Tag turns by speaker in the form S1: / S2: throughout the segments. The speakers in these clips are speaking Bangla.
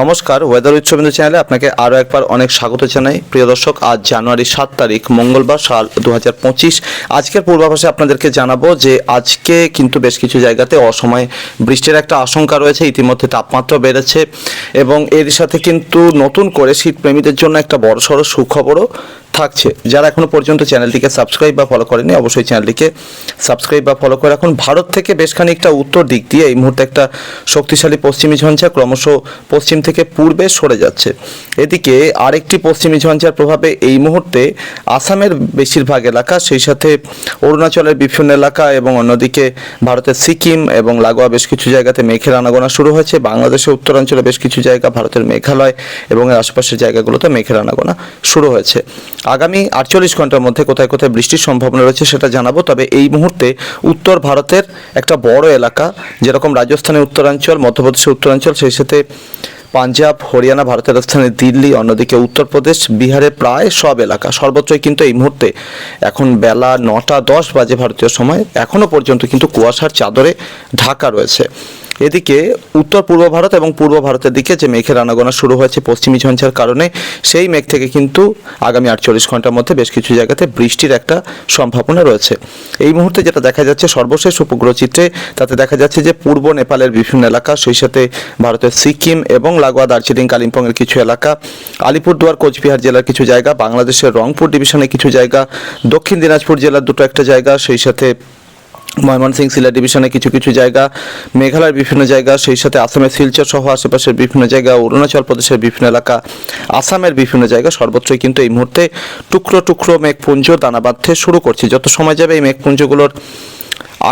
S1: নমস্কার ওয়েদার উৎসবিন্দু চ্যানেলে আপনাকে আরও একবার অনেক স্বাগত জানাই। প্রিয় দর্শক, আজ জানুয়ারি সাত তারিখ, মঙ্গলবার সাল দু হাজার পঁচিশ। আজকের পূর্বাভাসে আপনাদেরকে জানাব যে আজকে কিন্তু বেশ কিছু জায়গাতে অসময়ে বৃষ্টির একটা আশঙ্কা রয়েছে, ইতিমধ্যে তাপমাত্রা বেড়েছে এবং এর সাথে কিন্তু নতুন করে শীতপ্রেমীদের জন্য একটা বড়সড় সুখবরও থাকছে। যারা এখনও পর্যন্ত চ্যানেলটিকে সাবস্ক্রাইব বা ফলো করেনি অবশ্যই চ্যানেলটিকে সাবস্ক্রাইব বা ফলো করে এখন ভারত থেকে বেশ খানিকটা উত্তর দিক দিয়ে এই মুহূর্তে একটা শক্তিশালী পশ্চিমী ঝঞ্ঝা ক্রমশ পশ্চিম থেকে পূর্বে সরে যাচ্ছে। এদিকে আরেকটি পশ্চিমী ঝঞ্ঝার প্রভাবে এই মুহূর্তে আসামের বেশিরভাগ এলাকা, সেই সাথে অরুণাচলের বিভিন্ন এলাকা এবং অন্যদিকে ভারতের সিকিম এবং লাগোয়া বেশ কিছু জায়গাতে মেঘের আনাগোনা শুরু হয়েছে। বাংলাদেশের উত্তরাঞ্চলে বেশ কিছু জায়গা, ভারতের মেঘালয় এবং এর আশেপাশের জায়গাগুলোতে মেঘের আনাগোনা শুরু হয়েছে। আগামী আটচল্লিশ ঘণ্টার মধ্যে কোথায় কোথায় বৃষ্টির সম্ভাবনা রয়েছে সেটা জানাব। তবে এই মুহূর্তে উত্তর ভারতের একটা বড় এলাকা, যেরকম রাজস্থানের উত্তরাঞ্চল মধ্যপ্রদেশের উত্তরাঞ্চল, সেই সাথে পাঞ্জাব, হরিয়ানা, ভারতের রাজধানী দিল্লি, অন্যদিকে উত্তরপ্রদেশ বিহারের প্রায় সব এলাকা। সর্বত্রই কিন্তু এই মুহূর্তে এখন বেলা নটা দশ বাজে ভারতীয় সময়। এখনও পর্যন্ত কিন্তু কুয়াশার চাদরে ঢাকা রয়েছে। এদিকে উত্তর পূর্ব ভারত এবং পূর্ব ভারতের দিকে যে মেঘের আনাগোনা শুরু হয়েছে পশ্চিমী ঝঞ্ঝার কারণে, সেই মেঘ থেকে কিন্তু আগামী আটচল্লিশ ঘণ্টার মধ্যে বেশ কিছু জায়গাতে বৃষ্টির একটা সম্ভাবনা রয়েছে। এই মুহূর্তে যেটা দেখা যাচ্ছে, সর্বশেষ উপগ্রহ চিত্রে তাতে দেখা যাচ্ছে যে পূর্ব নেপালের বিভিন্ন এলাকা, সেই সাথে ভারতের সিকিম এবং লাগোয়া দার্জিলিং, কালিম্পংয়ের কিছু এলাকা, আলিপুরদুয়ার, কোচবিহার জেলার কিছু জায়গা, বাংলাদেশের রংপুর ডিভিশনের কিছু জায়গা, দক্ষিণ দিনাজপুর জেলার দুটো একটা জায়গা, সেই সাথে ময়মনসিং সিলেট ডিভিশনে কিছু কিছু জায়গা, মেঘালয়ের বিভিন্ন জায়গা, সেই সাথে আসামের শিলচর সহ আশেপাশের বিভিন্ন জায়গা, অরুণাচল প্রদেশের বিভিন্ন এলাকা, আসামের বিভিন্ন জায়গা, সর্বত্রই কিন্তু এই মুহূর্তে টুকরো টুকরো মেঘপুঞ্জ দানা বাঁধতে শুরু করছে। যত সময় যাবে এই মেঘপুঞ্জগুলোর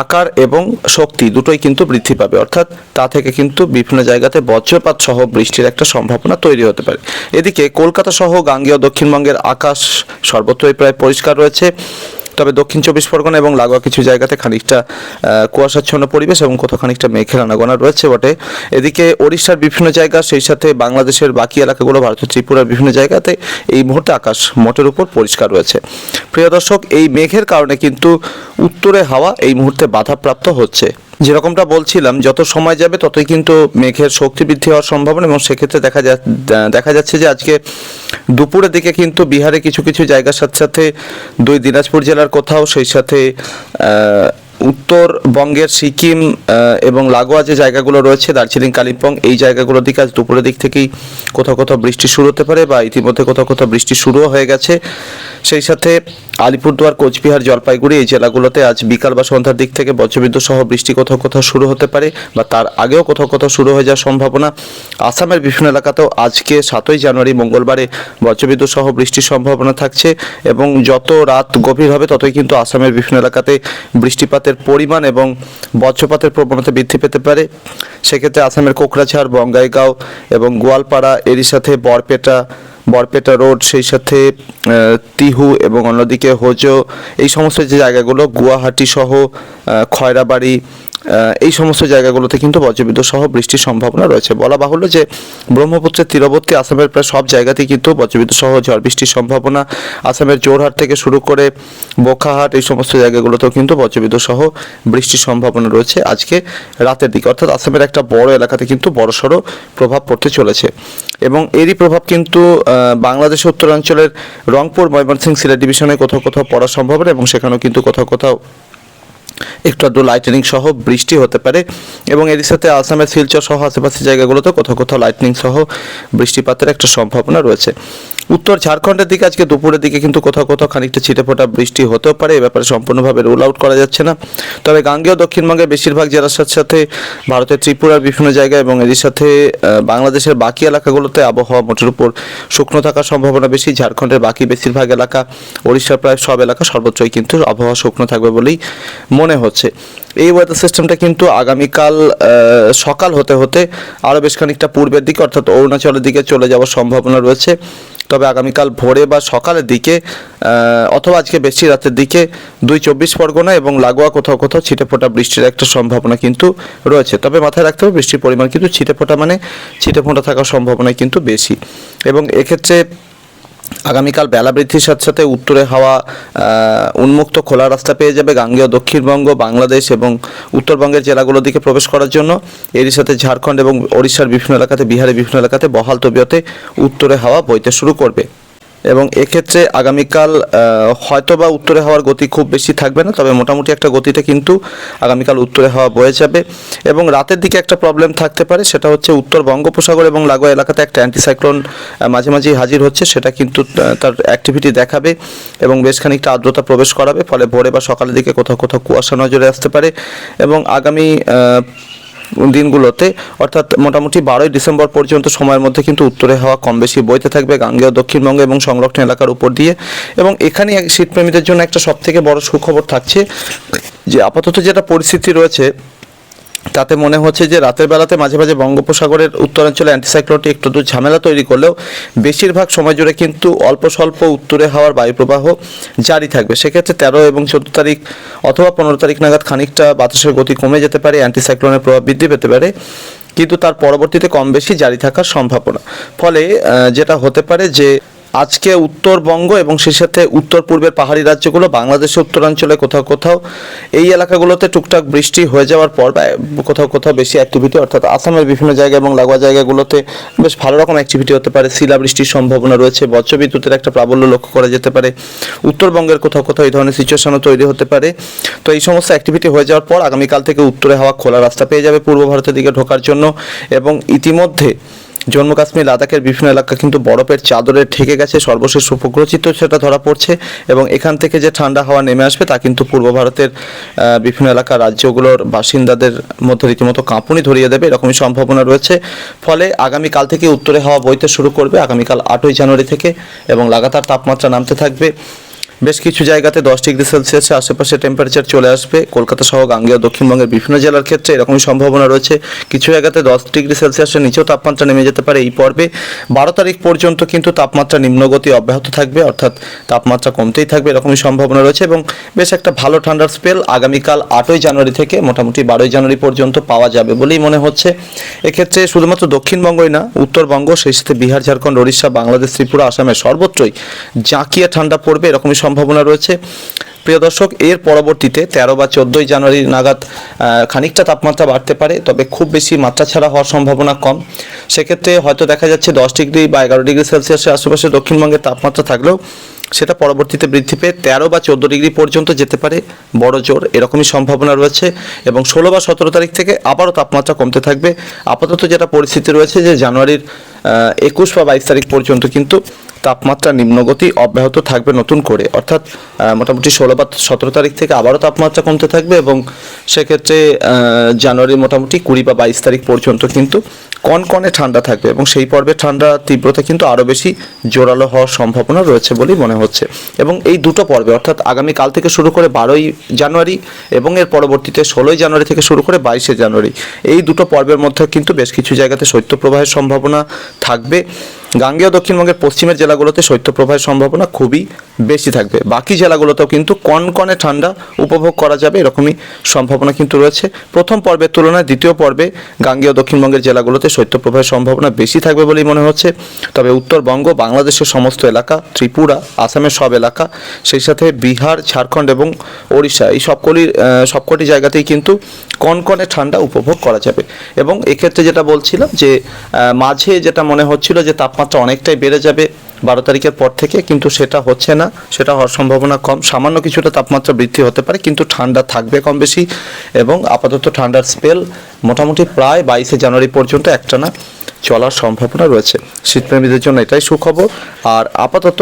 S1: আকার এবং শক্তি দুটোই কিন্তু বৃদ্ধি পাবে। অর্থাৎ তা থেকে কিন্তু বিভিন্ন জায়গাতে বজ্রপাত সহ বৃষ্টির একটা সম্ভাবনা তৈরি হতে পারে। এদিকে কলকাতা সহ গাঙ্গেয় দক্ষিণবঙ্গের আকাশ সর্বত্রই প্রায় পরিষ্কার রয়েছে। তবে দক্ষিণ চব্বিশ পরগনা এবং লাগোয়া কিছু জায়গাতে খানিকটা কুয়াশাচ্ছন্ন পরিবেশ এবং কোথাও খানিকটা মেঘের আনাগোনা রয়েছে বটে। এদিকে ওড়িশার বিভিন্ন জায়গা, সেই সাথে বাংলাদেশের বাকি এলাকাগুলো, ভারতের ত্রিপুরার বিভিন্ন জায়গাতে এই মুহূর্তে আকাশ মোটের উপর পরিষ্কার রয়েছে। প্রিয় দর্শক, এই মেঘের কারণে কিন্তু উত্তরে হাওয়া এই মুহূর্তে বাধাপ্রাপ্ত হচ্ছে। যেরকমটা বলছিলাম, যত সময় যাবে ততই কিন্তু মেঘের শক্তি বৃদ্ধি হওয়ার সম্ভাবনা এবং সেক্ষেত্রে দেখা যা, দেখা যাচ্ছে যে আজকে দুপুরের দিকে কিন্তু বিহারে কিছু কিছু জায়গার সাথে সাথে দুই দিনাজপুর জেলার কোথাও সেই সাথে উত্তরবঙ্গের সিকিম এবং লাগোয়া যে জায়গাগুলো রয়েছে, দার্জিলিং, কালিম্পং, এই জায়গাগুলোর দিকে আজ দুপুরের দিক থেকেই কোথাও কোথাও বৃষ্টি শুরু হতে পারে বা ইতিমধ্যে কোথাও কোথাও বৃষ্টি শুরুও হয়ে গেছে। সেই সাথে আলিপুরদুয়ার, কোচবিহার, জলপাইগুড়ি এই জেলাগুলোতে আজ বিকাল বা সন্ধ্যার দিক থেকে বজ্রবিদ্যুৎ সহ বৃষ্টি কোথাও কোথাও শুরু হতে পারে বা তার আগেও কোথাও কোথাও শুরু হয়ে যাওয়ার সম্ভাবনা। আসামের বিভিন্ন এলাকাতেও আজকে সাতই জানুয়ারি মঙ্গলবারে বজ্রবিদ্যুৎ সহ বৃষ্টির সম্ভাবনা থাকছে এবং যত রাত গভীর হবে ততই কিন্তু আসামের বিভিন্ন এলাকাতে বৃষ্টিপাতের পরিমাণ এবং বজ্রপাতের প্রবণতা বৃদ্ধি পেতে পারে। সেক্ষেত্রে আসামের কোকরাঝাড়, বঙ্গাইগাঁও এবং গোয়ালপাড়া, এরই সাথে বরপেটা বরপেটা রোড, সেই সাথে তিহু এবং অন্যদিকে হোজো, এই সমস্ত যে জায়গাগুলো, গুয়াহাটি সহ খয়রাবাড়ি এই সমস্ত জায়গাগুলোতে কিন্তু বজ্রবিদ্যুৎ সহ বৃষ্টির সম্ভাবনা রয়েছে। বলা বাহুল্য যে ব্রহ্মপুত্রের তীরবর্তী আসামের প্রায় সব জায়গাতেই কিন্তু বজ্রবিদ্যুৎ সহ ঝড় বৃষ্টির সম্ভাবনা। আসামের জোরহাট থেকে শুরু করে বোখাহাট এই সমস্ত জায়গাগুলোতেও কিন্তু বজ্রবিদ্যুৎ সহ বৃষ্টির সম্ভাবনা রয়েছে আজকে রাতের দিকে। অর্থাৎ আসামের একটা বড় এলাকাতে কিন্তু বড়সড় প্রভাব পড়তে চলেছে। এবং এরই প্রভাব কিন্তু বাংলাদেশ উত্তরাঞ্চলের রংপুর, ময়মনসিংহ, সিলেট ডিভিশনে কোথাও কোথাও পড়ার সম্ভাবনা এবং সেখানেও কিন্তু কোথাও কোথাও একটু আধটু লাইটনিং সহ বৃষ্টি হতে পারে এবং এর সাথে আসামের শিলচর সহ আশেপাশের জায়গাগুলোতে কোথাও কোথাও লাইটনিং সহ বৃষ্টিপাতের একটা সম্ভাবনা রয়েছে। উত্তর ঝাড়খণ্ডের দিকে আজকে দুপুরের দিকে কিন্তু কোথাও কোথাও খানিকটা ছিটেফোঁটা বৃষ্টি হতেও পারে, এ ব্যাপারে সম্পূর্ণভাবে রুল আউট করা যাচ্ছে না। তবে গাঙ্গেয় দক্ষিণবঙ্গের বেশিরভাগ জেলার সাথে সাথে ভারতের ত্রিপুরার বিভিন্ন জায়গায় এবং এর সাথে বাংলাদেশের বাকি এলাকাগুলোতে আবহাওয়া মোটের উপর শুকনো থাকার সম্ভাবনা বেশি। ঝাড়খণ্ডের বাকি বেশিরভাগ এলাকা, ওড়িশার প্রায় সব এলাকা সর্বোচ্চই কিন্তু আবহাওয়া শুকনো থাকবে বলেই মনে হচ্ছে। এই ওয়েদার সিস্টেমটা কিন্তু আগামীকাল সকাল হতে হতে আরও বেশ খানিকটা পূর্বের দিকে, অর্থাৎ অরুণাচলের দিকে চলে যাওয়ার সম্ভাবনা রয়েছে। তবে আগামীকাল ভোরে বা সকালের দিকে অথবা আজকে বেশি রাতের দিকে দুই চব্বিশ পরগনা এবং লাগোয়া কোথাও কোথাও ছিটে ছিটেফোঁটা বৃষ্টির একটা সম্ভাবনা কিন্তু রয়েছে। তবে মাথায় রাখতে হবে বৃষ্টির পরিমাণ কিন্তু ছিটে ছিটেফোঁটা মানে ছিটে ছিটেফোঁটা থাকার সম্ভাবনা কিন্তু বেশি। এবং এক্ষেত্রে আগামীকাল বেলা বৃদ্ধির সাথে সাথে উত্তরে হাওয়া উন্মুক্ত খোলা রাস্তা পেয়ে যাবে গাঙ্গেয় দক্ষিণবঙ্গ, বাংলাদেশ এবং উত্তরবঙ্গের জেলাগুলোর দিকে প্রবেশ করার জন্য। এরই সাথে ঝাড়খণ্ড এবং ওড়িশার বিভিন্ন এলাকাতে, বিহারের বিভিন্ন এলাকাতে বহাল তবিয়তে উত্তরে হাওয়া বইতে শুরু করবে। এবং এক্ষেত্রে আগামীকাল হয়তো বা উত্তরে হওয়ার গতি খুব বেশি থাকবে না, তবে মোটামুটি একটা গতিতে কিন্তু আগামীকাল উত্তরে হওয়া বয়ে যাবে। এবং রাতের দিকে একটা প্রবলেম থাকতে পারে, সেটা হচ্ছে উত্তর বঙ্গোপসাগর এবং লাগোয়া এলাকাতে একটা অ্যান্টিসাইক্লোন মাঝে মাঝেই হাজির হচ্ছে, সেটা কিন্তু তার অ্যাক্টিভিটি দেখাবে এবং বেশ খানিকটা আর্দ্রতা প্রবেশ করাবে, ফলে ভোরে বা সকালের দিকে কোথাও কোথাও কুয়াশা নজরে আসতে পারে। এবং আগামী দিনগুলোতে, অর্থাৎ মোটামুটি বারোই ডিসেম্বর পর্যন্ত সময়ের মধ্যে কিন্তু উত্তরে হাওয়া কম বেশি বইতে থাকবে গাঙ্গেয় দক্ষিণবঙ্গ এবং সংরক্ষণ এলাকার উপর দিয়ে। এবং এখানে শীতপ্রেমীদের জন্য একটা সবথেকে বড় সুখবর থাকছে যে আপাতত যেটা পরিস্থিতি রয়েছে তাতে মনে হচ্ছে যে রাতের বেলাতে মাঝে মাঝে বঙ্গোপসাগরের উত্তরাঞ্চলে অ্যান্টিসাইক্লোনটি একটু ঝামেলা তৈরি করলেও বেশিরভাগ সময় জুড়ে কিন্তু অল্প স্বল্প উত্তরে হাওয়ার বায়ুপ্রবাহ জারি থাকবে। সেক্ষেত্রে তেরো এবং চোদ্দ তারিখ অথবা পনেরো তারিখ নাগাদ খানিকটা বাতাসের গতি কমে যেতে পারে অ্যান্টিসাইক্লোনের প্রভাব বৃদ্ধি পেতে পারে। কিন্তু তার পরবর্তীতে কম বেশি জারি থাকার সম্ভাবনা। ফলে যেটা হতে পারে যে আজকে উত্তরবঙ্গ এবং সেই সাথে উত্তর পূর্বের পাহাড়ি রাজ্যগুলো, বাংলাদেশের উত্তরাঞ্চলে কোথাও কোথাও এই এলাকাগুলোতে টুকটাক বৃষ্টি হয়ে যাওয়ার পর কোথাও কোথাও বেশি অ্যাক্টিভিটি অর্থাৎ আসামের বিভিন্ন জায়গা এবং লাগোয়া জায়গাগুলোতে বেশ ভালো রকম অ্যাক্টিভিটি হতে পারে। শিলা বৃষ্টির সম্ভাবনা রয়েছে, বজ্রবিদ্যুতের একটা প্রাবল্য লক্ষ্য করা যেতে পারে। উত্তরবঙ্গের কোথাও কোথাও এই ধরনের সিচুয়েশনও তৈরি হতে পারে। তো এই সমস্ত অ্যাক্টিভিটি হয়ে যাওয়ার পর আগামীকাল থেকে উত্তরে হাওয়া খোলা রাস্তা পেয়ে যাবে পূর্ব ভারতের দিকে ঢোকার জন্য এবং ইতিমধ্যে জম্মু কাশ্মীর লাদাখের বিভিন্ন এলাকা কিন্তু বরফের চাদরে ঠেকে গেছে, সর্বশেষ উপগ্রহ চিত্র সেটা ধরা পড়ছে এবং এখান থেকে যে ঠান্ডা হাওয়া নেমে আসবে তা কিন্তু পূর্ব ভারতের বিভিন্ন এলাকা রাজ্যগুলোর বাসিন্দাদের মধ্যে রীতিমতো কাঁপুনি ধরিয়ে দেবে, এরকমই সম্ভাবনা রয়েছে। ফলে আগামীকাল থেকে উত্তরে হাওয়া বইতে শুরু করবে, আগামীকাল আটই জানুয়ারি থেকে এবং লাগাতার তাপমাত্রা নামতে থাকবে। বেশ কিছু জায়গাতে দশ ডিগ্রি সেলসিয়াসের আশেপাশে টেম্পারেচার চলে আসবে। কলকাতা সহ গাঙ্গেয়, দক্ষিণবঙ্গের বিভিন্ন জেলার ক্ষেত্রে এরকমই সম্ভাবনা রয়েছে। কিছু জায়গাতে দশ ডিগ্রি সেলসিয়াসের নিচেও তাপমাত্রা নেমে যেতে পারে এই পর্বে। বারো তারিখ পর্যন্ত কিন্তু তাপমাত্রা নিম্নগতি অব্যাহত থাকবে, অর্থাৎ তাপমাত্রা কমতেই থাকবে এরকমই সম্ভাবনা রয়েছে এবং বেশ একটা ভালো ঠান্ডার স্পেল আগামীকাল আটই জানুয়ারি থেকে মোটামুটি বারোই জানুয়ারি পর্যন্ত পাওয়া যাবে বলেই মনে হচ্ছে। এক্ষেত্রে শুধুমাত্র দক্ষিণবঙ্গই না, উত্তরবঙ্গ, সেই সাথে বিহার, ঝাড়খণ্ড, ওড়িশা, বাংলাদেশ, ত্রিপুরা, আসামের সর্বত্রই জাঁকিয়ে ঠান্ডা পড়বে এরকমই সম্ভাবনা রয়েছে। প্রিয় দর্শক, এর পরবর্তীতে তেরো বা চোদ্দোই জানুয়ারি নাগাদ খানিকটা তাপমাত্রা বাড়তে পারে, তবে খুব বেশি মাত্রা ছাড়া হওয়ার সম্ভাবনা কম। সেক্ষেত্রে হয়তো দেখা যাচ্ছে দশ ডিগ্রি বা এগারো ডিগ্রি সেলসিয়াসের আশেপাশে দক্ষিণবঙ্গের তাপমাত্রা থাকলেও সেটা পরবর্তীতে বৃদ্ধি পেয়ে তেরো বা চোদ্দ ডিগ্রি পর্যন্ত যেতে পারে। বড় জোর, এরকমই সম্ভাবনা রয়েছে এবং ষোলো বা সতেরো তারিখ থেকে আবারও তাপমাত্রা কমতে থাকবে। আপাতত যেটা পরিস্থিতি রয়েছে যে জানুয়ারির একুশ বা বাইশ তারিখ পর্যন্ত কিন্তু তাপমাত্রা নিম্নগতি অব্যাহত থাকবে নতুন করে। অর্থাৎ মোটামুটি ষোলো বা সতেরো তারিখ থেকে আবারও তাপমাত্রা কমতে থাকবে এবং সেক্ষেত্রে জানুয়ারির মোটামুটি কুড়ি বা বাইশ তারিখ পর্যন্ত কিন্তু কনকনে ঠান্ডা থাকবে এবং সেই পর্বে ঠান্ডা তীব্রতা কিন্তু আরও বেশি জোরালো হওয়ার সম্ভাবনা রয়েছে বলেই মনে হচ্ছে। এবং এই দুটো পর্বে, অর্থাৎ আগামীকাল থেকে শুরু করে বারোই জানুয়ারি এবং এর পরবর্তীতে ষোলোই জানুয়ারি থেকে শুরু করে বাইশে জানুয়ারি, এই দুটো পর্বের মধ্যে কিন্তু বেশ কিছু জায়গাতে শৈত্যপ্রবাহের সম্ভাবনা থাকবে। গাঙ্গেয় দক্ষিণবঙ্গের পশ্চিমের জেলাগুলোতে শৈত্যপ্রবাহের সম্ভাবনা খুবই বেশি থাকবে। বাকি জেলাগুলোতেও কিন্তু কনকনে ঠান্ডা উপভোগ করা যাবে, এরকমই সম্ভাবনা কিন্তু রয়েছে। প্রথম পর্বের তুলনায় দ্বিতীয় পর্বে গাঙ্গেয় দক্ষিণবঙ্গের জেলাগুলোতে শৈত্যপ্রবাহের সম্ভাবনা বেশি থাকবে বলেই মনে হচ্ছে। তবে উত্তরবঙ্গ, বাংলাদেশের সমস্ত এলাকা, ত্রিপুরা, আসামের সব এলাকা, সেই সাথে বিহার, ঝাড়খণ্ড এবং ওড়িশা, এই সবকলি সবকটি জায়গাতেই কিন্তু কনকনে ঠান্ডা উপভোগ করা যাবে। এবং এক্ষেত্রে যেটা বলছিলাম যে মাঝে যেটা মনে হচ্ছিল যে তাপমাত্রা অনেকটাই বেড়ে যাবে বারো তারিখের পর থেকে, কিন্তু সেটা হচ্ছে না। সেটা হওয়ার সম্ভাবনা কম। সামান্য কিছুটা তাপমাত্রা বৃদ্ধি হতে পারে, কিন্তু ঠান্ডা থাকবে কম বেশি এবং আপাতত ঠান্ডার স্পেল মোটামুটি প্রায় বাইশে জানুয়ারি পর্যন্ত একটানা চলার সম্ভাবনা রয়েছে। শীতপ্রেমীদের জন্য এটাই সুখবর। আর আপাতত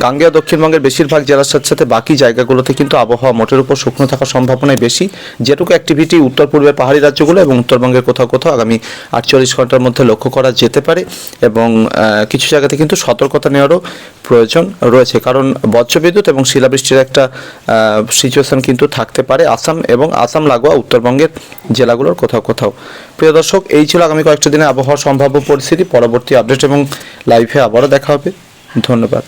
S1: গাঙ্গেয় দক্ষিণবঙ্গের বেশিরভাগ জেলার সাথে সাথে বাকি জায়গাগুলোতে কিন্তু আবহাওয়া মোটের উপর শুকনো থাকার সম্ভাবনাই বেশি। যেটুকু অ্যাক্টিভিটি উত্তর পূর্বের পাহাড়ি রাজ্যগুলো এবং উত্তরবঙ্গের কোথাও কোথাও আগামী আটচল্লিশ ঘণ্টার মধ্যে লক্ষ্য করা যেতে পারে এবং কিছু জায়গাতে কিন্তু সতর্কতা নেওয়ারও প্রয়োজন রয়েছে। কারণ বজ্রবিদ্যুৎ এবং শিলাবৃষ্টির একটা সিচুয়েশন কিন্তু থাকতে পারে আসাম এবং আসাম লাগোয়া উত্তরবঙ্গের জেলাগুলোর কোথাও কোথাও। প্রিয় দর্শক, এই ছিল আগামী কয়েকটা দিনে আবহাওয়ার সম্ভাব্য পরিস্থিতি। পরবর্তী আপডেট এবং লাইভে আবারও দেখা হবে। ধন্যবাদ।